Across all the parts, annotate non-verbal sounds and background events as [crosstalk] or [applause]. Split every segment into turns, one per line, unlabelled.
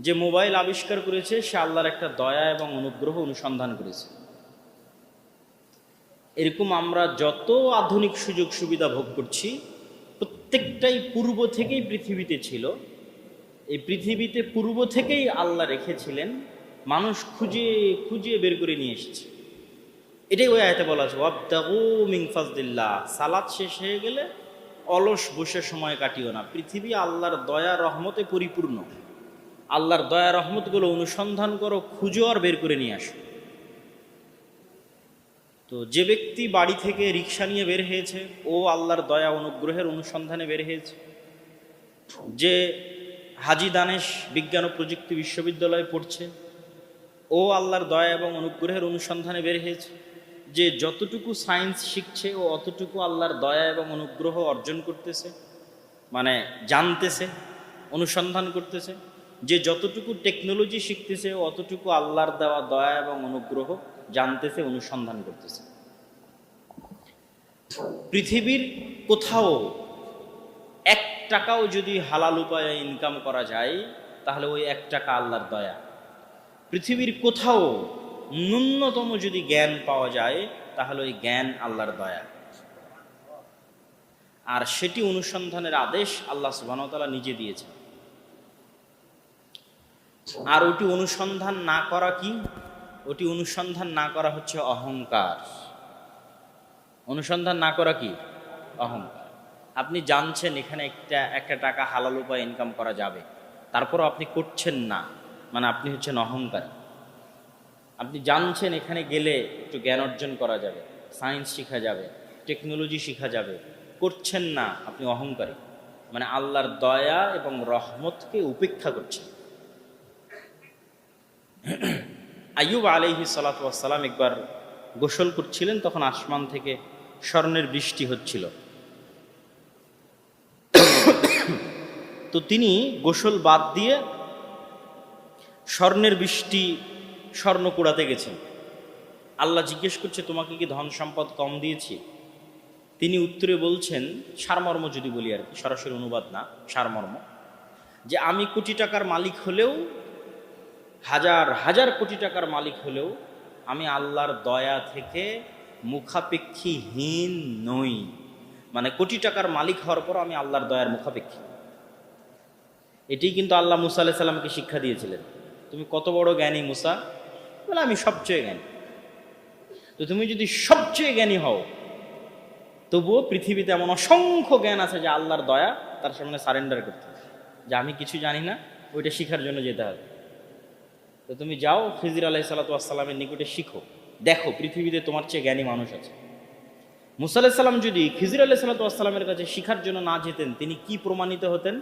যে মোবাইল আবিষ্কার করেছে, সে আল্লাহর একটা দয়া এবং অনুগ্রহ অনুসন্ধান করেছে। এরকম আমরা যত আধুনিক সুযোগ সুবিধা ভোগ করছি, প্রত্যেকটাই পূর্ব থেকেই পৃথিবীতে ছিল। এই পৃথিবীতে পূর্ব থেকেই আল্লাহ রেখেছিলেন, মানুষ খুঁজে খুঁজে বের করে নিয়ে এসেছে। এটাই ওই আয়তে বলা আছে ওয়াবদাগু ফাজলিল্লাহ। সালাদ শেষ হয়ে গেলে অলস বসে সময় কাটিও না। পৃথিবী আল্লাহর দয়া, রহমতে পরিপূর্ণ। আল্লাহর দয়া রহমতগুলো অনুসন্ধান করো, খুঁজো আর বের করে নিয়ে আসো। তো যে ব্যক্তি বাড়ি থেকে রিক্সা নিয়ে বের হয়েছে, ও আল্লাহর দয়া অনুগ্রহের অনুসন্ধানে বের হয়েছে। যে হাজি দানেশ বিজ্ঞান ও প্রযুক্তি বিশ্ববিদ্যালয়ে পড়ছে, ও আল্লাহর দয়া এবং অনুগ্রহের অনুসন্ধানে বের হয়েছে। যে যতটুকু সায়েন্স শিখছে, ও অতটুকু আল্লাহর দয়া এবং অনুগ্রহ অর্জন করতেছে মানে জানতেছে, অনুসন্ধান করতেছে। যে যতটুকু টেকনোলজি শিখতেছে, অতটুকু আল্লাহর দেওয়া দয়া এবং অনুগ্রহ জানতেছে, অনুসন্ধান করতেছে। পৃথিবীর কোথাও এক টাকাও যদি হালাল উপায়ে ইনকাম করা যায়, তাহলে ওই এক টাকা আল্লাহর দয়া। পৃথিবীর কোথাও ন্যূনতম যদি জ্ঞান পাওয়া যায়, তাহলে ওই জ্ঞান আল্লাহর দয়া। আর সেটি অনুসন্ধানের আদেশ আল্লাহ সুবাহতালা নিজে দিয়েছেন। আর ওটি অনুসন্ধান না করা কি? ওটি অনুসন্ধান না করা হচ্ছে অহংকার। অনুসন্ধান না করা কি? অহংকার। আপনি জানছেন এখানে একটা একটা টাকা হালাল উপায় ইনকাম করা যাবে। তারপরও আপনি করছেন না। মানে আপনি হচ্ছেন অহংকার। আপনি জানছেন এখানে গেলে একটু জ্ঞান অর্জন করা যাবে সায়েন্স শেখা যাবে টেকনোলজি শেখা যাবে। করছেন না, আপনি অহংকারী। মানে আল্লাহর দয়া এবং রহমতকে উপেক্ষা করছেন। আইয়ুব আলহি সালাতাম একবার গোসল করছিলেন, তখন আসমান থেকে স্বর্ণের বৃষ্টি হচ্ছিল। তো তিনি গোসল বাদ দিয়ে স্বর্ণের বৃষ্টি স্বর্ণ কুড়াতে গেছেন। আল্লাহ জিজ্ঞেস করছে, তোমাকে কি ধন সম্পদ কম দিয়েছি? তিনি উত্তরে বলছেন, সারমর্ম যদি বলি আর কি, সরাসরি অনুবাদ না, সারমর্ম। যে আমি কোটি টাকার মালিক হলেও হাজার হাজার কোটি টাকার মালিক হলেও আমি আল্লাহর দয়া থেকে মুখাপেক্ষীহীন নই। মানে কোটি টাকার মালিক হওয়ার পর আমি আল্লাহর দয়ার মুখাপেক্ষী। এটি কিন্তু আল্লাহ মুসা আলাহ সাল্লামকে শিক্ষা দিয়েছিলেন। তুমি কত বড় জ্ঞানী মুসা? বলে, আমি সবচেয়ে জ্ঞানী। তো তুমি যদি সবচেয়ে জ্ঞানী হও, তবুও পৃথিবীতে এমন অসংখ্য জ্ঞান আছে যে আল্লাহর দয়া তার সামনে সারেন্ডার করতে যে আমি কিছু জানি না, ওইটা শিখার জন্য যেতে হবে। তো তুমি যাও, খিজির আলাহি সাল্লাতামের নিকটে শিখো। দেখো, পৃথিবীতে তোমার চেয়ে জ্ঞানী মানুষ আছে। মুসা আলাহ সাল্লাম যদি খিজির আলাহ সাল্লাতামের কাছে শিখার জন্য না যেতেন, তিনি কি প্রমাণিত হতেন?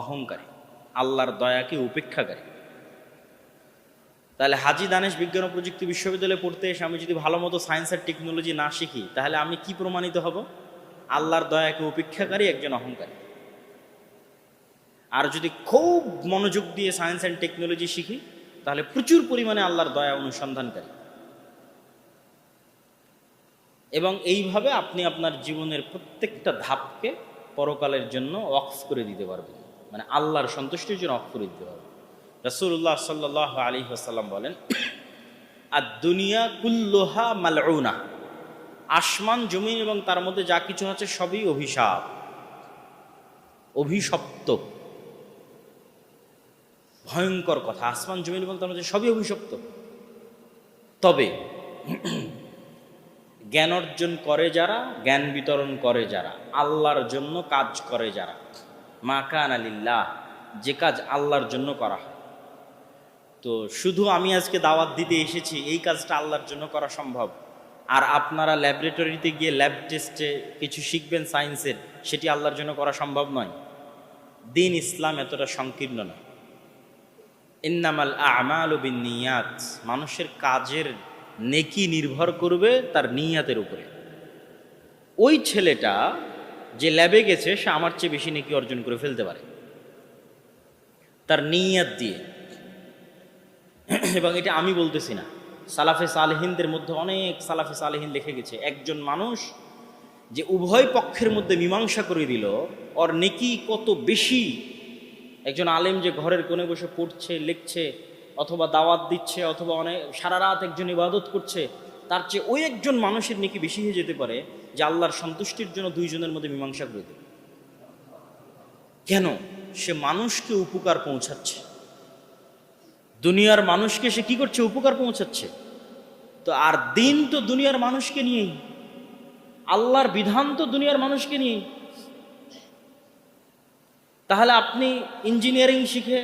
অহংকারী, আল্লাহর দয়াকে উপেক্ষাকারী। তাহলে হাজি দানেশ বিজ্ঞান ও প্রযুক্তি বিশ্ববিদ্যালয়ে পড়তে এসে আমি যদি ভালো মতো সায়েন্স আর টেকনোলজি না শিখি, তাহলে আমি কি প্রমাণিত হব? আল্লাহর দয়াকে উপেক্ষাকারী একজন অহংকারী। আর যদি খুব মনোযোগ দিয়ে সায়েন্স অ্যান্ড টেকনোলজি শিখি, তাহলে প্রচুর পরিমাণে আল্লাহর দয়া অনুসন্ধানকারী। এবং এইভাবে আপনি আপনার জীবনের প্রত্যেকটা ধাপকে পরকালের জন্য অফ করে দিতে পারবেন। মানে আল্লাহর সন্তুষ্টির জন্য অফ করে দিতে পারবেন। রসুল্লাহ সাল্লাহ আলী আসাল্লাম বলেন আর দুনিয়া কুল্লোহা মালউনা। আসমান, জমিন এবং তার মধ্যে যা কিছু আছে সবই অভিশাপ। অভিশপ্ত। ভয়ঙ্কর কথা। আসমান জমিন বলতে মধ্যে সবই অভিশপ্ত। তবে [clears throat] জ্ঞান অর্জন করে যারা, জ্ঞান বিতরণ করে যারা, আল্লাহর জন্য কাজ করে যারা। মা কান আলিল্লাহ যে কাজ আল্লাহর জন্য করা হয়। তো শুধু আমি আজকে দাওয়াত দিতে এসেছি, এই কাজটা আল্লাহর জন্য করা সম্ভব। আর আপনারা ল্যাবরেটরিতে গিয়ে ল্যাব টেস্টে কিছু শিখবেন সায়েন্সের, সেটি আল্লাহর জন্য করা সম্ভব নয়। দিন ইসলাম এতটা সংকীর্ণ নয়। ইন্নামাল আমাল বিন নিয়াত। মানুষের কাজের নেকি নির্ভর করবে তার নিয়াতের উপরে। ওই ছেলেটা যে ল্যাবে গেছে, সে আমার চেয়ে বেশি নেকি অর্জন করে ফেলতে পারে। তার নিয়াত দিয়ে। এবং এটা আমি বলতেছি না। সালাফে সালেহিনদের মধ্যে অনেক সালাফে সালেহিন লিখে গেছে। একজন মানুষ যে উভয় পক্ষের মধ্যে মীমাংসা করে দিল, ওর নেকি কত বেশি একজন আলেম যে ঘরের কোণে বসে পড়ছে, লিখছে, অথবা দাওয়াত দিচ্ছে, অথবা অনেক, সারা রাত একজন ইবাদত করছে, তার চেয়ে ওই একজন মানুষের নাকি বেশি হয়ে যেতে পারে যে আল্লাহর সন্তুষ্টির জন্য দুইজনের মধ্যে মীমাংসা করে দেবে। কেন? সে মানুষকে উপকার পৌঁছাচ্ছে। দুনিয়ার মানুষকে সে কি করছে? উপকার পৌঁছাচ্ছে। তো আর দিন তো দুনিয়ার মানুষকে নিয়েই। আল্লাহর বিধান তো দুনিয়ার মানুষকে নিয়েই। তাহলে আপনি ইঞ্জিনিয়ারিং শিখে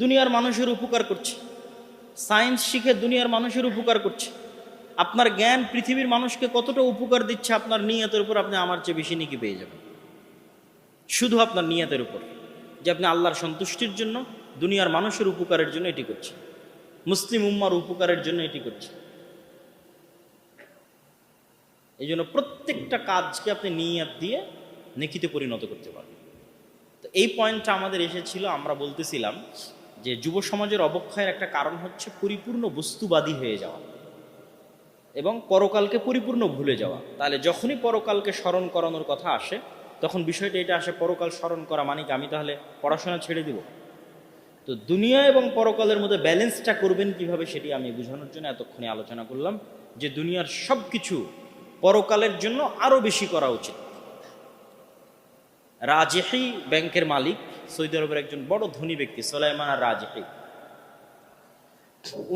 দুনিয়ার মানুষের উপকার করছে। সায়েন্স শিখে দুনিয়ার মানুষের উপকার করছে। আপনার জ্ঞান পৃথিবীর মানুষকে কতটা উপকার দিচ্ছে আপনার নিয়তের উপর আপনি আমার চেয়ে বেশি নাকি পেয়ে যাবেন। শুধু আপনার নিয়তের উপর যে আপনি আল্লাহর সন্তুষ্টির জন্য দুনিয়ার মানুষের উপকারের জন্য এটি করছে মুসলিম উম্মার উপকারের জন্য এটি করছে এই জন্য প্রত্যেকটা কাজকে আপনি নিয়াত দিয়ে নেকিতে পরিণত করতে পারবেন। এই পয়েন্টটা আমাদের এসেছিল, আমরা বলতেছিলাম যে যুব সমাজের অবক্ষয়ের একটা কারণ হচ্ছে পরিপূর্ণ বস্তুবাদী হয়ে যাওয়া এবং পরকালকে পরিপূর্ণ ভুলে যাওয়া। তাহলে যখনই পরকালকে স্মরণ করানোর কথা আসে, তখন বিষয়টা এটা আসে, পরকাল স্মরণ করা মানে কি? আমি তাহলে পড়াশোনা ছেড়ে দিব। তো দুনিয়া এবং পরকালের মধ্যে ব্যালেন্সটা করবেন কীভাবে সেটি আমি বোঝানোর জন্য এতক্ষণে আলোচনা করলাম যে দুনিয়ার সব কিছু পরকালের জন্য আরও বেশি করা উচিত। রাজেহি ব্যাংকের মালিক, সৌদি আরবের একজন বড় ধনী ব্যক্তি, সোলাইমান আর রাজেহি।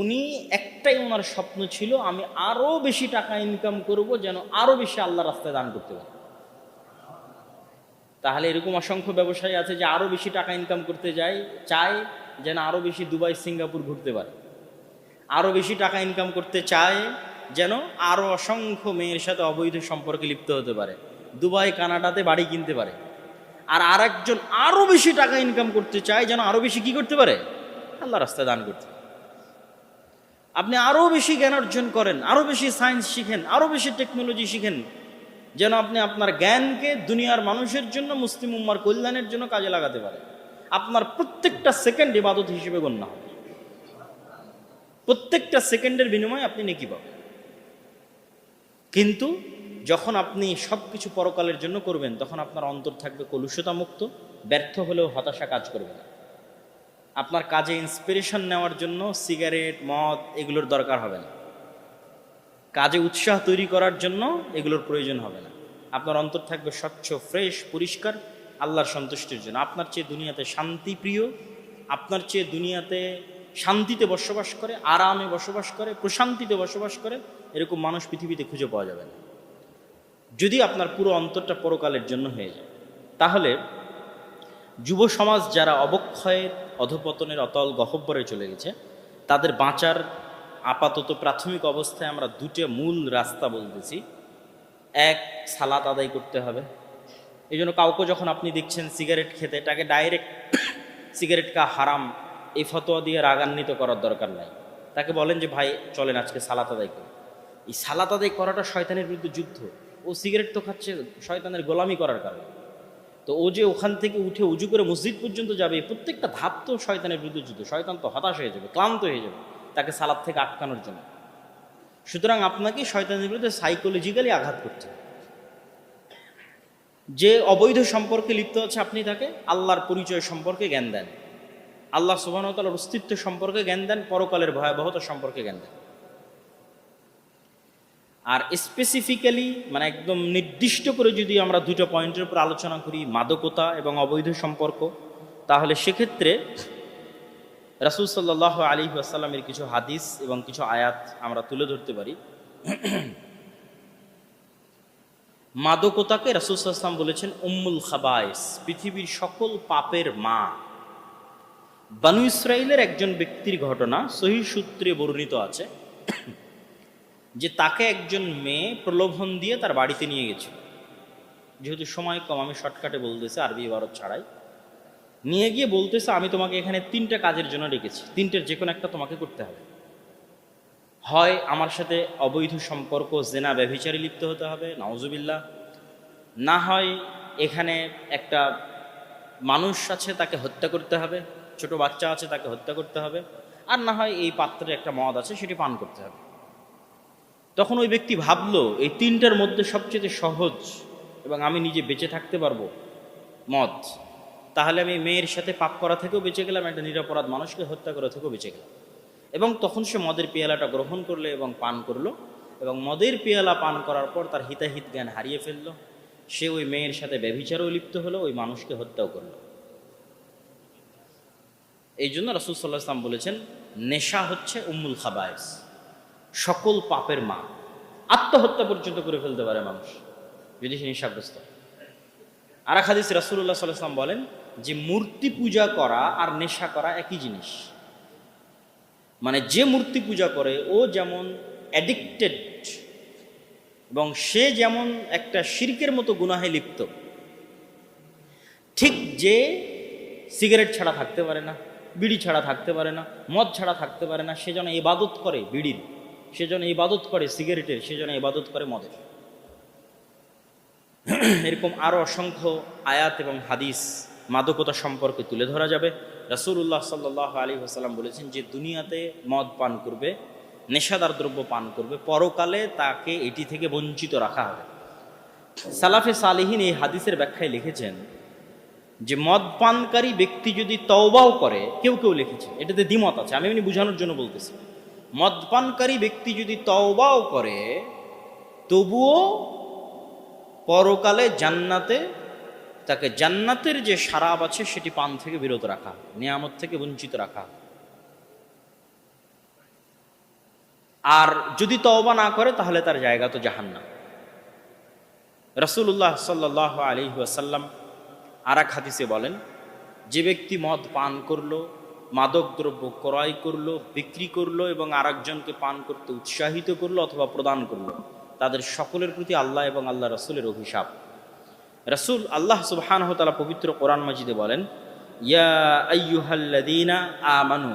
উনি একটাই ওনার স্বপ্ন ছিল, আমি আরও বেশি টাকা ইনকাম করব যেন আরও বেশি আল্লাহ রাস্তায় দান করতে পারি। তাহলে এরকম অসংখ্য ব্যবসায়ী আছে যে আরও বেশি টাকা ইনকাম করতে যায়, চায় যেন আরও বেশি দুবাই, সিঙ্গাপুর ঘুরতে পারে। আরও বেশি টাকা ইনকাম করতে চায় যেন আরও অসংখ্য মেয়ের সাথে অবৈধ সম্পর্কে লিপ্ত হতে পারে। দুবাই, কানাডাতে বাড়ি কিনতে পারে। আর আরেকজন আরও বেশি টাকা ইনকাম করতে চায়, যেন আরও বেশি কি করতে পারে? আল্লাহ রাস্তায় দান করতে। আপনি আরও বেশি জ্ঞান অর্জন করেন আরও বেশি সায়েন্স শিখেন আরও বেশি টেকনোলজি শিখেন, যেন আপনি আপনার জ্ঞানকে দুনিয়ার মানুষের জন্য, মুসলিম উম্মার কল্যাণের জন্য কাজে লাগাতে পারেন। আপনার প্রত্যেকটা সেকেন্ড ইবাদত হিসেবে গণ্য হবে। প্রত্যেকটা সেকেন্ডের বিনিময়ে আপনি নেকি পাবেন। কিন্তু যখন আপনি সব কিছু পরকালের জন্য করবেন, তখন আপনার অন্তর থাকবে কলুষতা মুক্ত ব্যর্থ হলেও হতাশা কাজ করবে না। আপনার কাজে ইন্সপিরেশন নেওয়ার জন্য সিগারেট মদ এগুলোর দরকার হবে না। কাজে উৎসাহ তৈরি করার জন্য এগুলোর প্রয়োজন হবে না। আপনার অন্তর থাকবে স্বচ্ছ ফ্রেশ পরিষ্কার, আল্লাহর সন্তুষ্টির জন্য। আপনার চেয়ে দুনিয়াতে শান্তি প্রিয়, আপনার চেয়ে দুনিয়াতে শান্তিতে বসবাস করে, আরামে বসবাস করে, প্রশান্তিতে বসবাস করে, এরকম মানুষ পৃথিবীতে খুঁজে পাওয়া যাবে না। যদি আপনার পুরো অন্তরটা পরকালের জন্য হয়ে যায়, তাহলে যুব সমাজ যারা অবক্ষয়ের, অধপতনের অতল গহব্বরে চলে গেছে, তাদের বাঁচার আপাতত প্রাথমিক অবস্থায় আমরা দুটো মূল রাস্তা বলতেছি। এক, সালাত আদায় করতে হবে। এই জন্য কাউকে যখন আপনি দেখছেন সিগারেট খেতে, তাকে ডাইরেক্ট সিগারেট কা হারাম, এই ফতোয়া দিয়ে রাগান্বিত করার দরকার নাই। তাকে বলেন যে, ভাই, চলেন আজকে সালাত আদায় করি। এই সালাত আদায় করাটা শয়তানের বিরুদ্ধে যুদ্ধ। ও সিগারেট তো খাচ্ছে শয়তানের গোলামি করার কারণে। তো ও যে ওখান থেকে উঠে উজু করে মসজিদ পর্যন্ত যাবে প্রত্যেকটা ধাপ তো শয়তানের বিরুদ্ধে যুদ্ধ। শয়তান তো হতাশ হয়ে যাবে, ক্লান্ত হয়ে যাবে, তাকে সালাদ থেকে আটকানোর জন্য। সুতরাং আপনাকে শয়তানের বিরুদ্ধে সাইকোলজিক্যালি আঘাত করতে যে অবৈধ সম্পর্কে লিপ্ত আছে আপনি তাকে, আল্লাহর পরিচয় সম্পর্কে জ্ঞান দেন। আল্লাহ সুবাহতালার অস্তিত্ব সম্পর্কে জ্ঞান দেন, পরকালের ভয়াবহতা সম্পর্কে জ্ঞান দেন। আর স্পেসিফিক্যালি মানে একদম নির্দিষ্ট করে যদি আমরা দুটো পয়েন্টের উপর আলোচনা করি, মাদকতা এবং অবৈধ সম্পর্ক, তাহলে সেক্ষেত্রে রাসুল সাল্লাহ আলী আসাল্লামের কিছু হাদিস এবং কিছু আয়াত আমরা তুলে ধরতে পারি। মাদকতাকে রাসুল সাল্লাম বলেছেন উম্মুল খাবাইস, পৃথিবীর সকল পাপের মা। বানু ইসরায়েলের একজন ব্যক্তির ঘটনা, সহি সূত্রে বর্ণিত আছে। যে তাকে একজন মেয়ে প্রলোভন দিয়ে তার বাড়িতে নিয়ে গেছিল যেহেতু সময় কম, আমি শর্টকাটে বলতেছি, আরবি ইবারত ছাড়াই। নিয়ে গিয়ে বলতেছে, আমি তোমাকে এখানে তিনটা কাজের জন্য রেখেছি তিনটের যে কোনো একটা তোমাকে করতে হবে। হয় আমার সাথে অবৈধ সম্পর্ক, জেনা, ব্যভিচারে লিপ্ত হতে হবে নওজুবিল্লা না হয় এখানে একটা মানুষ আছে তাকে হত্যা করতে হবে, ছোট বাচ্চা আছে তাকে হত্যা করতে হবে। আর না হয় এই পাত্রে একটা মদ আছে, সেটি পান করতে হবে। তখন ওই ব্যক্তি ভাবলো, এই তিনটার মধ্যে সবচেয়ে সহজ এবং আমি নিজে বেঁচে থাকতে পারব, মদ। তাহলে আমি মেয়ের সাথে পাপ করা থেকেও বেঁচে গেলাম, একটা নিরাপরাধ মানুষকে হত্যা করা থেকেও বেঁচে গেলাম। এবং তখন সে মদের পেয়ালাটা গ্রহণ করল এবং পান করল এবং মদের পেয়ালা পান করার পর তার হিতাহিত জ্ঞান হারিয়ে ফেলল। সে ওই মেয়ের সাথে ব্যভিচারও লিপ্ত হলো, ওই মানুষকে হত্যাও করল। এই জন্য রাসুল সাল্লাহ ইসলাম বলেছেন, নেশা হচ্ছে উম্মুল খাবায়স। সকল পাপের মা। আত্মহত্যা পর্যন্ত করে ফেলতে পারে মানুষ, যদি সে হয়। আর এক হাদিস রাসুল্লাহ সাল্লাম বলেন, যে মূর্তি পূজা করা আর নেশা করা একই জিনিস। মানে যে মূর্তি পূজা করে, ও যেমন অ্যাডিক্টেড এবং সে যেমন একটা শিরকের মতো গুনাহে লিপ্ত, ঠিক যে সিগারেট ছাড়া থাকতে পারে না, বিড়ি ছাড়া থাকতে পারে না, মদ ছাড়া থাকতে পারে না, সে যেন ইবাদত করে, বিড়ির। সে যেন ইবাদত করে সিগারেটের সে যেন ইবাদত করে মদের এরকম আরও অসংখ্য আয়াত এবং হাদিস মাদকতা সম্পর্কে তুলে ধরা যাবে। রাসূলুল্লাহ সাল্লাহ আলী হাসাল্লাম বলেছেন যে, দুনিয়াতে মদ পান করবে, নেশাদার দ্রব্য পান করবে, পরকালে তাকে এটি থেকে বঞ্চিত রাখা হবে। সালাফে সালিহিন এই হাদিসের ব্যাখ্যায় লিখেছেন যে, মদ পানকারী ব্যক্তি যদি তওবাও করে, কেউ কেউ লিখেছে, এটাতে দ্বিমত আছে, আমি এমনি বোঝানোর জন্য বলতেছি। মদ পানকারী ব্যক্তি যদি তওবাও করে, তবুও পরকালে জান্নাতে, তাকে জান্নাতের যে সারাব আছে সেটি পান থেকে বিরত রাখা, নিয়ামত থেকে বঞ্চিত রাখা। আর যদি তওবা না করে, তাহলে তার জায়গা তো জাহান্নাম। রসুল্লাহ সাল্লাহ আলী ওয়াসাল্লাম আর এক হাদিসে বলেন, যে ব্যক্তি মদ পান করল মাদক দ্রব্য ক্রয় করল, বিক্রি করল এবং আরেকজনকে পান করতে উৎসাহিত করল অথবা প্রদান করল। তাদের সকলের প্রতি আল্লাহ এবং আল্লাহ রসুলের অভিশাপ। রসুল আল্লাহ সুবহানহতালা পবিত্র কোরআন মাজিদে বলেন, ইয়া আইয়ুহাল্লাদিনা আমানু